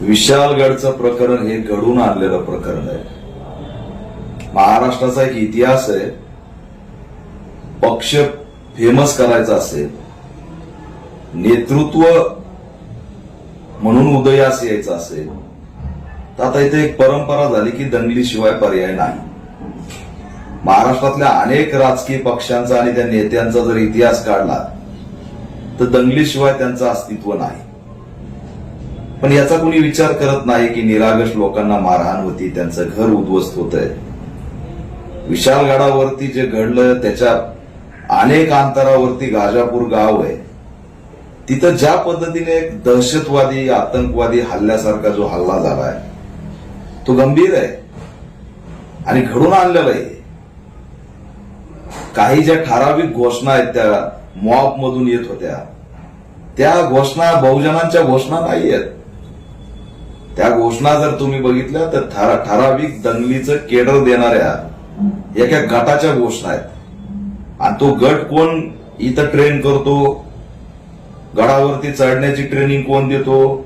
विशालगडचं प्रकरण हे घडून आणलेलं प्रकरण आहे. महाराष्ट्राचा एक इतिहास आहे. पक्ष फेमस करायचा असेल नेतृत्व म्हणून उदयास यायचं असेल तर आता इथे एक परंपरा झाली की दंगलीशिवाय पर्याय नाही. महाराष्ट्रातल्या अनेक राजकीय पक्षांचा आणि त्या नेत्यांचा जर इतिहास काढला तर दंगलीशिवाय त्यांचं अस्तित्व नाही. पण याचा कोणी विचार करत नाही की निरागस लोकांना मारहाण होती त्यांचं घर उद्ध्वस्त होत आहे विशालगडावरती जे घडलं त्याच्या अनेक अंतरावरती गाजापूर गाव आहे. तिथं ज्या पद्धतीने एक दहशतवादी आतंकवादी हल्ल्यासारखा जो हल्ला झालाय तो गंभीर आहे. आणि घडून आणलेला आहे. काही ज्या ठराविक घोषणा आहेत त्या मॉब मधून येत होत्या. त्या घोषणा बहुजनांच्या घोषणा नाही आहेत त्या घोषणा जर तुम्ही बघितल्या तर ठरा- ठराविक दंगलीचं केडर देणाऱ्या एका गटाच्या घोषणा आहेत. आणि तो गट कोण? इथं ट्रेन करतो. गडावरती चढण्याची ट्रेनिंग कोण देतो?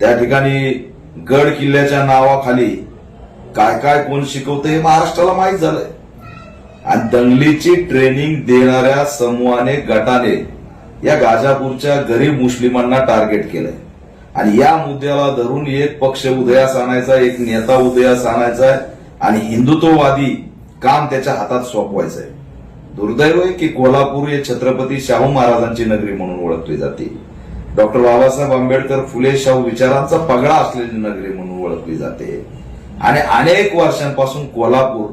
त्या ठिकाणी गड किल्ल्याच्या नावाखाली काय काय कोण शिकवतं हे महाराष्ट्राला माहीत झालंय. आणि दंगलीची ट्रेनिंग देणाऱ्या समूहाने गटाने या गाजापूरच्या गरीब मुस्लिमांना टार्गेट केलंय. आणि या मुद्द्याला धरून एक पक्ष उदयास आणायचा एक नेता उदयास आणायचा आहे आणि हिंदुत्ववादी काम त्याच्या हातात सोपवायचं आहे. दुर्दैव आहे की कोल्हापूर हे छत्रपती शाहू महाराजांची नगरी म्हणून ओळखली जाते. डॉक्टर बाबासाहेब आंबेडकर फुले शाहू विचारांचा पगडा असलेली नगरी म्हणून ओळखली जाते. आणि अनेक वर्षांपासून कोल्हापूर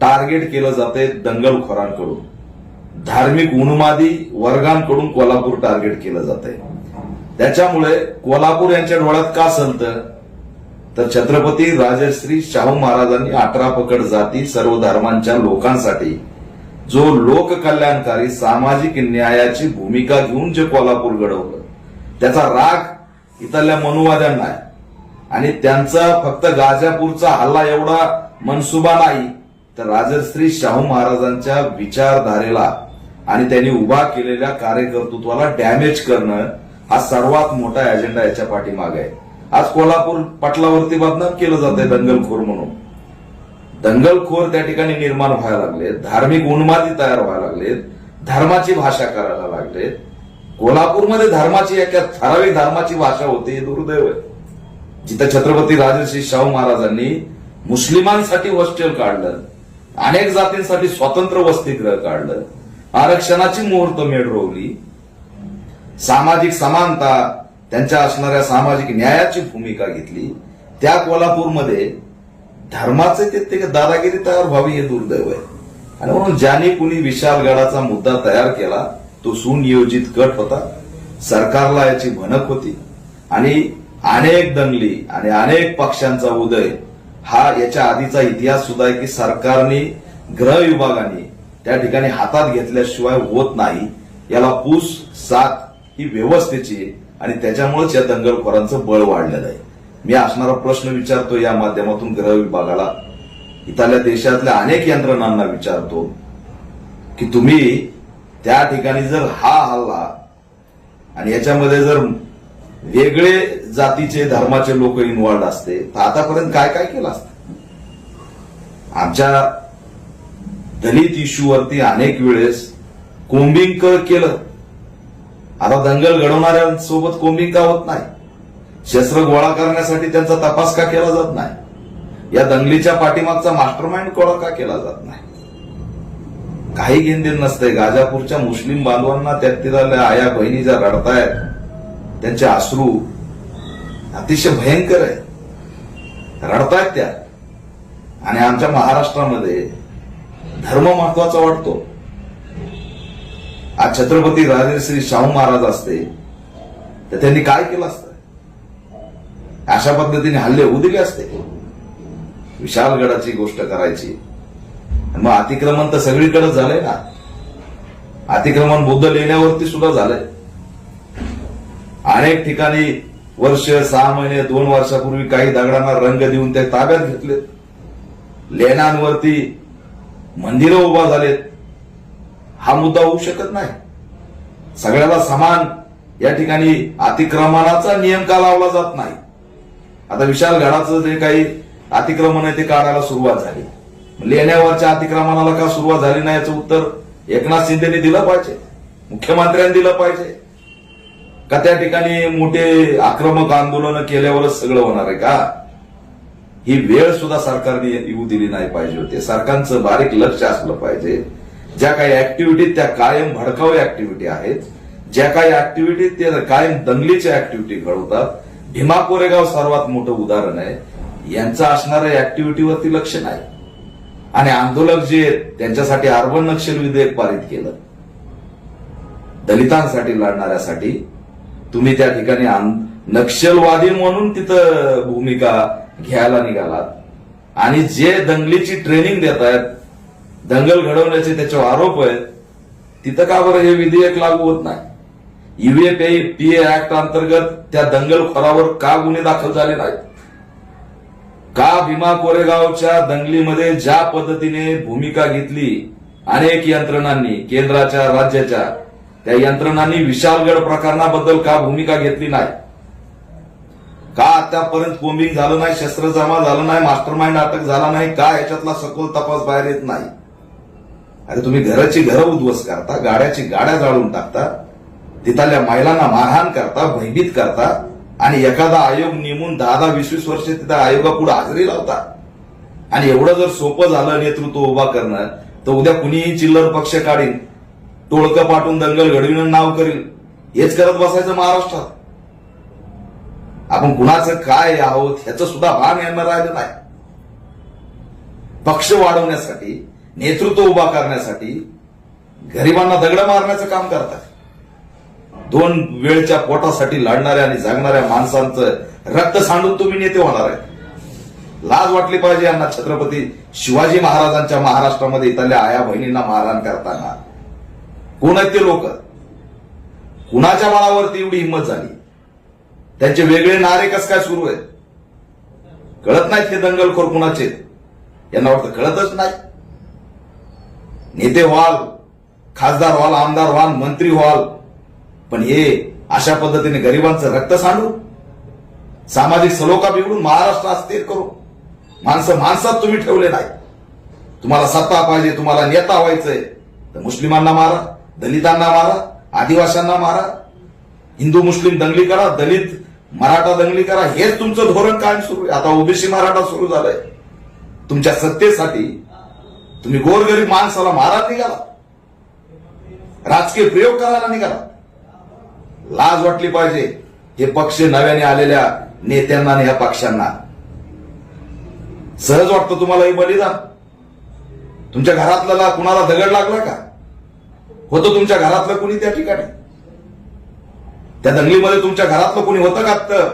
टार्गेट केलं जाते दंगलखोरांकडून. धार्मिक उन्मादी वर्गांकडून कोल्हापूर टार्गेट केलं जाते त्याच्यामुळे कोल्हापूर यांच्या डोळ्यात का संत? तर छत्रपती राजश्री शाहू महाराजांनी अठरा पकड जाती सर्व धर्मांच्या लोकांसाठी. जो लोककल्याणकारी सामाजिक न्यायाची भूमिका घेऊन जे कोल्हापूर घडवलं त्याचा राग इथल्या मनुवाद्यांना आहे. आणि त्यांचा फक्त गाजापूरचा हल्ला एवढा मनसुबा नाही तर राजश्री शाहू महाराजांच्या विचारधारेला आणि त्यांनी उभा केलेल्या कार्यकर्तृत्वाला डॅमेज करणं हा सर्वात मोठा अजेंडा याच्या पाठीमागे आहे. आज कोल्हापूर पटलावरती बदनाम केलं जाते दंगलखोर म्हणून. दंगलखोर त्या ठिकाणी निर्माण व्हायला लागले धार्मिक उन्मादी तयार व्हायला लागलेत धर्माची भाषा करायला लागलेत कोल्हापूरमध्ये धर्माची एका ठराविक धर्माची भाषा होती हे दुर्दैव आहे. जिथं छत्रपती राजर्षी शाहू महाराजांनी मुस्लिमांसाठी हॉस्टेल काढलं अनेक जातींसाठी स्वतंत्र वसतिगृह काढलं आरक्षणाची मुहूर्तमेढ रोवली सामाजिक समानता त्यांच्या असणाऱ्या सामाजिक न्यायाची भूमिका घेतली. त्या कोल्हापूरमध्ये धर्माचे ते ते दादागिरी तयार व्हावी हे दुर्दैव आहे. आणि म्हणून ज्याने कुणी विशालगडाचा मुद्दा तयार केला तो सुनियोजित गट होता. सरकारला याची भनक होती. आणि अनेक दंगली आणि अनेक पक्षांचा उदय हा याच्या आधीचा इतिहास सुद्धा आहे की सरकारने गृह विभागाने त्या ठिकाणी हातात घेतल्याशिवाय होत नाही. याला पूस साथ ही व्यवस्थेची आणि त्याच्यामुळेच या दंगलखोरांचं बळ वाढलेलं आहे. मी असणारा प्रश्न विचारतो या माध्यमातून गृह विभागाला. इथल्या देशातल्या अनेक यंत्रणांना विचारतो की तुम्ही त्या ठिकाणी जर हा हल्ला आणि याच्यामध्ये जर वेगळे जातीचे धर्माचे लोक इन्वॉल्ड असते तर आतापर्यंत काय काय केलं असतं? आमच्या दलित इश्यूवरती अनेक वेळेस कोंबिंग केलं. आता दंगल घडवणाऱ्यांसोबत कोंबिंग का होत नाही? शस्त्र गोळा करण्यासाठी त्यांचा तपास का केला जात नाही? या दंगलीच्या पाठीमागचा मास्टरमाइंड गोळा का केला जात नाही? काही घेणदेण नसतंय. गाजापूरच्या मुस्लिम बांधवांना त्यातील आया बहिणी ज्या रडतायत त्यांचे आश्रू अतिशय भयंकर आहे रडतायत त्या. आणि आमच्या महाराष्ट्रामध्ये धर्म महत्त्वाचा वाटतो. आज छत्रपती राजेश्री शाहू महाराज असते तर त्यांनी काय केलं असतं? अशा पद्धतीने हल्ले होऊ दिले असते. विशालगडाची गोष्ट करायची. मग अतिक्रमण तर सगळीकडे झालंय ना. अतिक्रमण बुद्ध लेण्यावरती सुद्धा झालंय. अनेक ठिकाणी वर्ष सहा महिने दोन वर्षापूर्वी काही दगडांना रंग देऊन ते ताब्यात घेतले लेण्यांवरती मंदिरं उभा झालेत. हा मुद्दा होऊ शकत नाही. सगळ्याला समान या ठिकाणी अतिक्रमणाचा नियम का लावला जात नाही? आता विशाल गडाचं जे काही अतिक्रमण आहे ते काढायला सुरुवात झाली. म्हणजे लेण्यावरच्या अतिक्रमणाला का सुरुवात झाली नाही याचं उत्तर एकनाथ शिंदेने दिलं पाहिजे. मुख्यमंत्र्यांनी दिलं पाहिजे. का त्या ठिकाणी मोठे आक्रमक आंदोलन केल्यावरच सगळं होणार आहे का? ही वेळ सुद्धा सरकारने येऊ दिली नाही पाहिजे होते. सरकारचं बारीक लक्ष असलं पाहिजे. ज्या काही ऍक्टिव्हिटी त्या कायम भडकाऊ ऍक्टिव्हिटी आहेत. ज्या काही ऍक्टिव्हिटी ते कायम दंगलीच्या ऍक्टिव्हिटी घडवतात. भीमा कोरेगाव सर्वात मोठं उदाहरण आहे. यांचं असणाऱ्या ऍक्टिव्हिटीवरती लक्ष नाही. आणि आंदोलक जे त्यांच्यासाठी अर्बन नक्षल विधेयक पारित केलं दलितांसाठी लढणाऱ्यासाठी तुम्ही त्या ठिकाणी नक्षलवादी म्हणून तिथं भूमिका घ्यायला निघालात. आणि जे दंगलीची ट्रेनिंग देत आहेत दंगल घडवण्याचे त्याच्यावर आरोप आहेत तिथं का बरं हे विधेयक लागू होत नाही? ईव्हीए पीए ऍक्ट अंतर्गत त्या दंगलखोरावर का गुन्हे दाखल झाले नाहीत? का भीमा कोरेगावच्या दंगलीमध्ये ज्या पद्धतीने भूमिका घेतली अनेक यंत्रणांनी केंद्राच्या राज्याच्या त्या यंत्रणांनी विशालगड प्रकरणाबद्दल का भूमिका घेतली नाही? का आतापर्यंत कोम्बिंग झालं नाही शस्त्र जमा झालं नाही मास्टर माइंड अटक झाला नाही का याच्यातला सखोल तपास बाहेर येत नाही? अरे तुम्ही घराची घरं उद्ध्वस्त करता गाड्याची गाड्या जाळून टाकता तिथल्या महिलांना मारहाण करता भयभीत करता आणि एखादा आयोग नेमून दहा दहा वीस वीस वर्ष तिथं आयोगापुढे हजेरी लावता. आणि एवढं जर सोपं झालं नेतृत्व उभा करणं तर उद्या कुणीही चिल्लर पक्ष काढीन टोळकं पाठवून दंगल घडविणं नाव करील. हेच करत बसायचं महाराष्ट्रात. आपण कुणाचं काय आहोत ह्याचं सुद्धा भान यांना राहिलं नाही. पक्ष वाढवण्यासाठी नेतृत्व उभा करण्यासाठी गरिबांना दगड मारण्याचं काम करतात. दोन वेळच्या पोटासाठी लढणाऱ्या आणि जगणाऱ्या माणसांचं रक्त सांडून तुम्ही नेते होणार आहे लाज वाटली पाहिजे यांना छत्रपती शिवाजी महाराजांच्या महाराष्ट्रामध्ये इथल्या आया बहिणींना मारहाण करताना. कोण आहेत ते लोक? कुणाच्या बळावरती एवढी हिंमत झाली? त्यांचे वेगळे नारे कस काय सुरू आहेत? कळत नाहीत हे दंगलखोर कुणाचे यांना वाटतं कळतच नाही. नेते व्हाल खासदार व्हाल आमदार व्हाल मंत्री व्हाल पण हे अशा पद्धतीने गरिबांचं रक्त सांडू सामाजिक सलोखा बिघडून महाराष्ट्र अस्थिर करू माणसं माणसात तुम्ही ठेवले नाही. तुम्हाला सत्ता पाहिजे तुम्हाला नेता व्हायचंय. तर मुस्लिमांना मारा दलितांना मारा आदिवासींना मारा. हिंदू मुस्लिम दंगली करा दलित मराठा दंगली करा. हेच तुमचं धोरण कायम सुरू आहे. आता ओबीसी मराठा सुरू झालंय. तुमच्या सत्तेसाठी तुम्ही गोरगरीब माणसाला मारा निघाला. राजकीय प्रयोग करायला निघाला. लाज वाटली पाहिजे हे पक्ष नव्याने आलेल्या नेत्यांना आणि ह्या पक्षांना. सहज वाटतं तुम्हाला हे बलिदान? तुमच्या घरातल्याला कुणाला दगड लागला का? होतं तुमच्या घरातलं कुणी त्या ठिकाणी? त्या दंगलीमध्ये तुमच्या घरातलं कुणी होतं का तर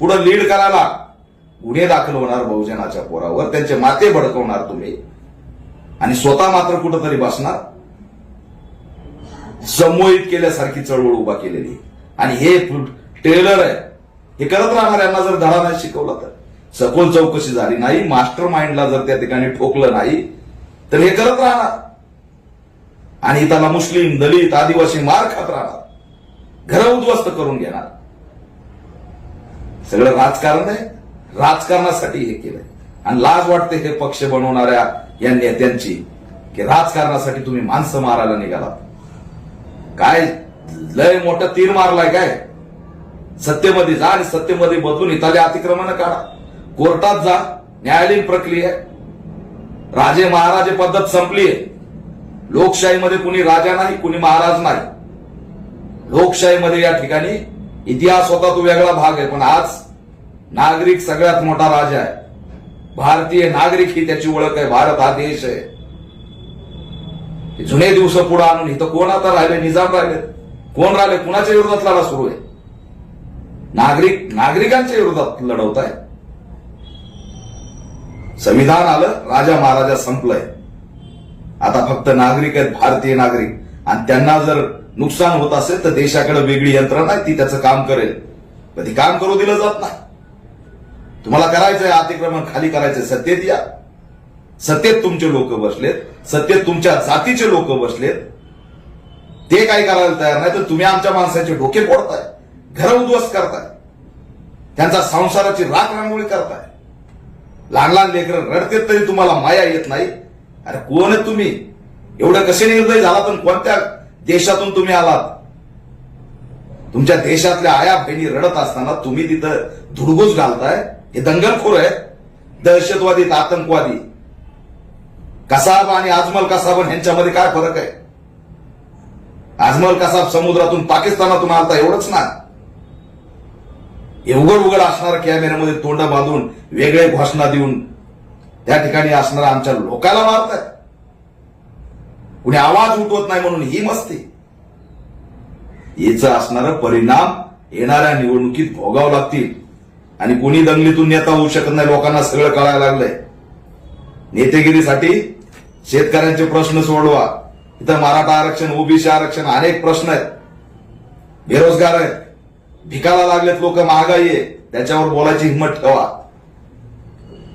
पुढं लीड करायला? गुन्हे दाखल होणार बहुजनाच्या पोरावर त्यांचे माते भडकवणार तुम्ही. आणि स्वतः मात्र कुठंतरी बसणार? समोहित केल्यासारखी चळवळ उभा केलेली. आणि हे टेलर आहे. हे करत राहणार यांना जर धडा नाही शिकवला तर. सखोल चौकशी झाली नाही. मास्टर माइंडला जर त्या ठिकाणी ठोकलं नाही तर हे करत राहणार. आणि त्याला मुस्लिम दलित आदिवासी मार खात राहणार. घर उद्ध्वस्त करून घेणार. सगळं राजकारण आहे. राजकारणासाठी हे केलंय. आणि लाज वाटते हे पक्ष बनवणाऱ्या या नेत्यांची की राजकारणासाठी तुम्ही माणसं मारायला निघालात काय लय मोठं तीर मारलाय काय? सत्तेमध्ये जा आणि सत्तेमध्ये बदलून इथल्या अतिक्रमण काढा. कोर्टात जा न्यायालयीन प्रक्रिया राजे महाराजे पद्धत संपली आहे. लोकशाहीमध्ये कुणी राजा नाही कुणी महाराज नाही. लोकशाहीमध्ये या ठिकाणी इतिहास होता तो वेगळा भाग आहे पण आज नागरिक सगळ्यात मोठा राजा आहे. भारतीय नागरिक ही त्याची ओळख आहे. भारत हा देश आहे. जुने दिवस पुढे आणून इथं कोण आता राहिले? निजाम राहिले. कोण राहिले? कुणाच्या विरोधात लढा सुरू आहे? नागरिक नागरिकांच्या विरोधात लढवत आहे. संविधान आलं राजा महाराजा संपलंय. आता फक्त नागरिक आहेत भारतीय नागरिक. आणि त्यांना जर नुकसान होत असेल तर देशाकडे वेगळी यंत्रणा आहे ती त्याचं काम करेल. पण ती काम करू दिलं जात नाही. तुम्हाला करायचंय अतिक्रमण खाली करायचंय सत्तेत या. सत्तेत तुमचे लोक बसलेत सत्तेत तुमच्या जातीचे लोक बसलेत. ते काही करायला तयार नाही तर तुम्ही आमच्या माणसाचे डोके फोडताय घर उद्ध्वस्त करताय. त्यांचा संसाराची राख रांगोळी करताय. लहान लहान लेकर रडतेत तरी तुम्हाला माया येत नाही. अरे कोण तुम्ही? एवढं कसे निर्दय झाला पण कोणत्या देशातून तुम्ही आलात? तुमच्या देशातल्या आया बहिणी रडत असताना तुम्ही तिथं धुडगूस घालताय. हे दंगलखोर आहे दहशतवादी आतंकवादी. कसाब आणि आजमल कसाब यांच्यामध्ये काय फरक आहे? आजमल कसाब समुद्रातून पाकिस्तानातून आलता एवढंच ना हे उघड उघड कॅमेऱ्यामध्ये तोंड बांधून वेगळे घोषणा देऊन त्या ठिकाणी असणारा आमच्या लोकाला मारताय. कुणी आवाज उठवत नाही म्हणून ही मस्ती. याचा असणारा परिणाम येणाऱ्या निवडणुकीत भोगावं लागतील. आणि कोणी दंगलीतून नेता होऊ शकत नाही लोकांना सगळं कळायला लागलंय. नेतेगिरीसाठी शेतकऱ्यांचे प्रश्न सोडवा. इथं मराठा आरक्षण ओबीसी आरक्षण अनेक प्रश्न आहेत. बेरोजगार आहेत. भिकाला लागलेत लोक महागाई आहे. त्याच्यावर बोलायची हिंमत ठेवा.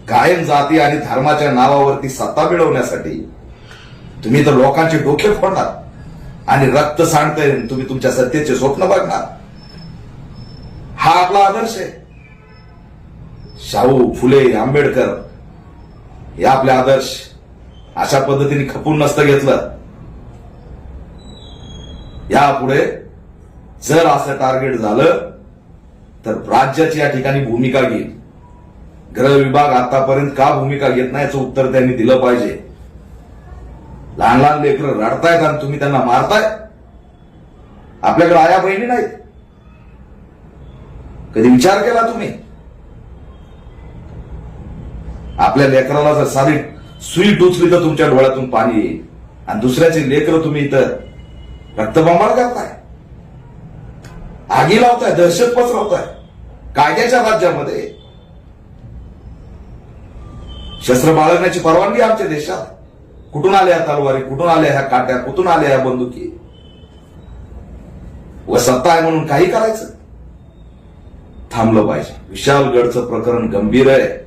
कायम जाती आणि धर्माच्या नावावरती सत्ता मिळवण्यासाठी तुम्ही तर लोकांचे डोके फोडणार. आणि रक्त सांडता येईल तुम्ही तुमच्या सत्तेचे स्वप्न बघणार. हा आपला आदर्श आहे. शाहू फुले आंबेडकर या आपले आदर्श. अशा पद्धतीने खपून नसतं घेतलं. यापुढे जर असं टार्गेट झालं तर राज्याची या ठिकाणी भूमिका घेईल. गृह विभाग आतापर्यंत का भूमिका घेत नाही याचं उत्तर त्यांनी दिलं पाहिजे. लहान लहान लेकरं रडतायत आणि तुम्ही त्यांना मारताय. आपल्याकडे आया बहिणी नाहीत. कधी विचार केला तुम्ही? आपल्या लेकराला जर साधी सुई टोचली तर तुमच्या डोळ्यातून पाणी येईल. आणि दुसऱ्याचे लेकर तुम्ही इथं रक्तबंबाळ करताय. आगी लावताय दहशत पसरवताय कायद्याच्या राज्यामध्ये. शस्त्र बाळगण्याची परवानगी आमच्या देशात. कुठून आल्या तलवारी? कुठून आल्या ह्या काट्या? कुठून आल्या ह्या बंदुकी? व सत्ता आहे म्हणून काही करायचं? थांबलं पाहिजे. विशालगडचं प्रकरण गंभीर आहे.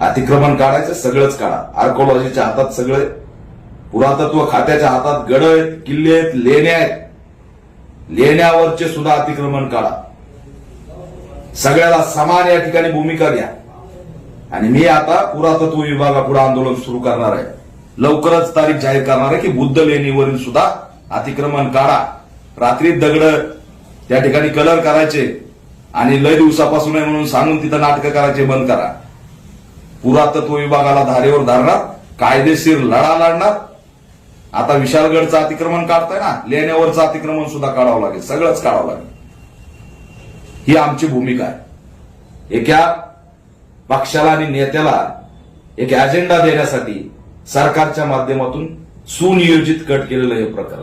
अतिक्रमण काढायचं सगळंच काढा. आर्कोलॉजीच्या हातात सगळे पुरातत्व खात्याच्या हातात गड आहेत किल्ले आहेत लेण्या आहेत. लेण्यावरचे सुद्धा अतिक्रमण काढा. सगळ्याला समान या ठिकाणी भूमिका घ्या आणि मी आता पुरातत्व विभागापुढे आंदोलन सुरू करणार आहे. लवकरच तारीख जाहीर करणार आहे की बुद्ध लेणीवरील सुद्धा अतिक्रमण काढा. रात्री दगड त्या ठिकाणी कलर करायचे आणि लय दिवसापासून आहे म्हणून सांगून तिथं नाटकं करायचे बंद करा. पुरातत्व विभागाला धारेवर धरणार कायदेशीर लढा लढणार. आता विशालगडचं अतिक्रमण काढताय ना लेण्यावरचं अतिक्रमण सुद्धा काढावं लागेल सगळंच काढावं लागेल. ही आमची भूमिका आहे. एका पक्षाला आणि नेत्याला एक अजेंडा देण्यासाठी सरकारच्या माध्यमातून सुनियोजित कट केलेलं हे प्रकरण.